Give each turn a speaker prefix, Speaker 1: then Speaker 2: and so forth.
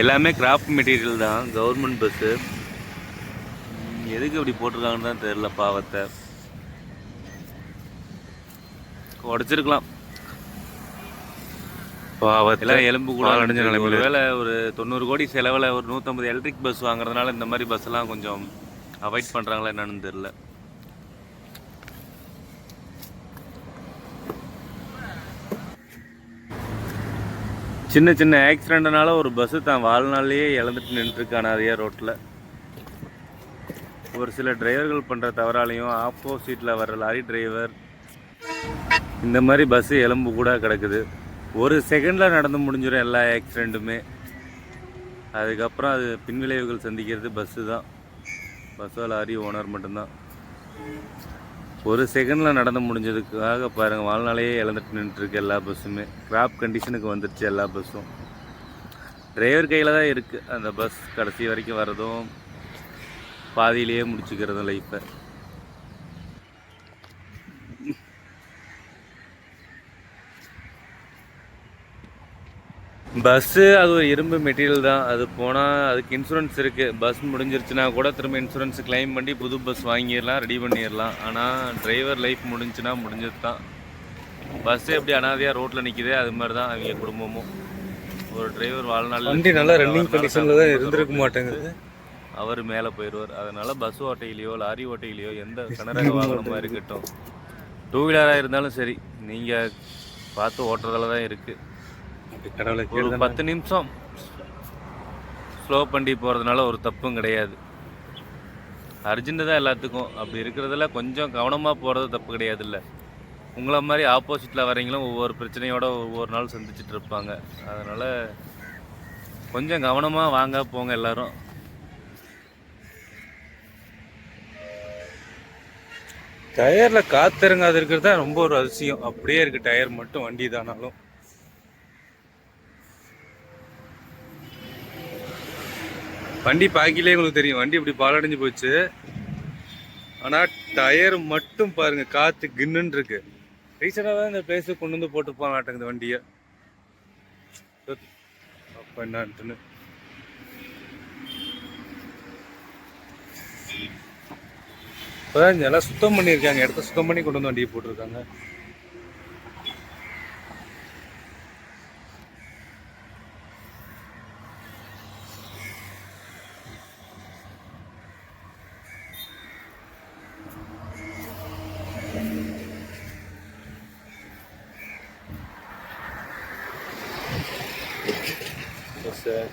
Speaker 1: எல்லாமே craft material தான் government bus எதுக்கு இப்படி போட்டிருக்காங்கன்னு தான் தெரில பாவத்தை. உடச்சிருக்கலாம்.
Speaker 2: பாவத்தில்
Speaker 1: எலும்பு கூட அடைஞ்ச
Speaker 2: நிலைமையில.
Speaker 1: வேலை ஒரு தொண்ணூறு கோடி செலவில் ஒரு நூற்றம்பது எலக்ட்ரிக் பஸ் வாங்குறதுனால இந்த மாதிரி பஸ்ஸெல்லாம் கொஞ்சம் அவாய்ட் பண்ணுறாங்களா என்னன்னு தெரில சின்ன சின்ன ஆக்சிடென்ட்னால ஒரு பஸ்ஸு தான் வாழ்நாள்லேயே இழந்துட்டு நின்றுருக்கான் நிறைய ரோட்டில் ஒரு சில டிரைவர்கள் பண்ணுற தவறாலையும் ஆப்போசிட்டில் வர்ற லாரி டிரைவர் இந்த மாதிரி பஸ்ஸு எலும்பு கூட கிடக்குது. ஒரு செகண்டில் நடந்து முடிஞ்சிடும் எல்லா ஆக்சிடெண்ட்டுமே அதுக்கப்புறம் அது பின்விளைவுகள் சந்திக்கிறது பஸ்ஸு தான். பஸ்ஸோ லாரி ஓனர் மட்டும்தான். ஒரு செகண்டில் நடந்து முடிஞ்சதுக்காக பாருங்கள் வாழ்நாளையே இழந்துட்டு நின்றுருக்கு எல்லா பஸ்ஸுமே கிராப் கண்டிஷனுக்கு வந்துருச்சு எல்லா பஸ்ஸும் டிரைவர் கையில் தான் இருக்குது அந்த பஸ் கடைசி வரைக்கும் வர்றதும் பாதியிலேயே முடிச்சுக்கிறதும் லைஃப்பை பஸ்ஸு அது ஒரு இரும்பு மெட்டீரியல் தான். அது போனால் அதுக்கு இன்சூரன்ஸ் இருக்குது பஸ் முடிஞ்சிருச்சுன்னா கூட திரும்ப இன்சூரன்ஸ் க்ளைம் பண்ணி புது பஸ் வாங்கிடலாம் ரெடி பண்ணிடலாம். ஆனால் டிரைவர் லைஃப் முடிஞ்சுன்னா முடிஞ்சது தான் பஸ்ஸு எப்படி அனாதையாக ரோட்டில் நிற்கிதே அது மாதிரி தான் அவங்க குடும்பமும். ஒரு டிரைவர் வாழ்நாள்
Speaker 2: வண்டி நல்லா ரன்னிங் கண்டிஷனில் தான் இருந்திருக்க மாட்டேங்குது.
Speaker 1: அவர் மேலே போயிடுவார். அதனால் பஸ் ஓட்டையிலையோ லாரி ஓட்டையிலையோ எந்த கனரக வாகனமாக இருக்கட்டும். டூ வீலராக இருந்தாலும் சரி நீங்கள் பார்த்து ஓட்டுறதுல தான் இருக்குது
Speaker 2: கடவுளை
Speaker 1: ஒரு பத்து நிமிஷம் ஸ்லோ பண்ணி போகிறதுனால ஒரு தப்பும் கிடையாது. அர்ஜென்ட் தான் எல்லாத்துக்கும். அப்படி இருக்கிறதுல கொஞ்சம் கவனமாக போகிறது தப்பு கிடையாது இல்லை உங்களை மாதிரி ஆப்போசிட்டில் வரீங்களும் ஒவ்வொரு பிரச்சனையோட ஒவ்வொரு நாள் சந்திச்சுட்டு இருப்பாங்க. அதனால் கொஞ்சம் கவனமாக வாங்க போங்க எல்லாரும்.
Speaker 2: டயரில் காத்திறங்காது இருக்கிறது தான் ரொம்ப ஒரு அதிசயம். அப்படியே இருக்கு டயர் மட்டும் வண்டி தானாலும் வண்டி பாக்கிலே உங்களுக்கு தெரியும். வண்டி இப்படி பாலடைஞ்சு போச்சு. ஆனால் டயர் மட்டும் பாருங்க காற்று கின்னுன்னு இருக்கு. ரீசெண்டாக தான் இந்த பிளேஸுக்கு கொண்டு வந்து போட்டு போக மாட்டேங்குது வண்டியை. அப்போ என்னான்ட்டுன்னு. இப்போதான் எல்லாம் சுத்தம் பண்ணியிருக்காங்க. இடத்த சுத்தம் பண்ணி கொண்டு வந்து வண்டியை போட்டிருக்காங்க. சார்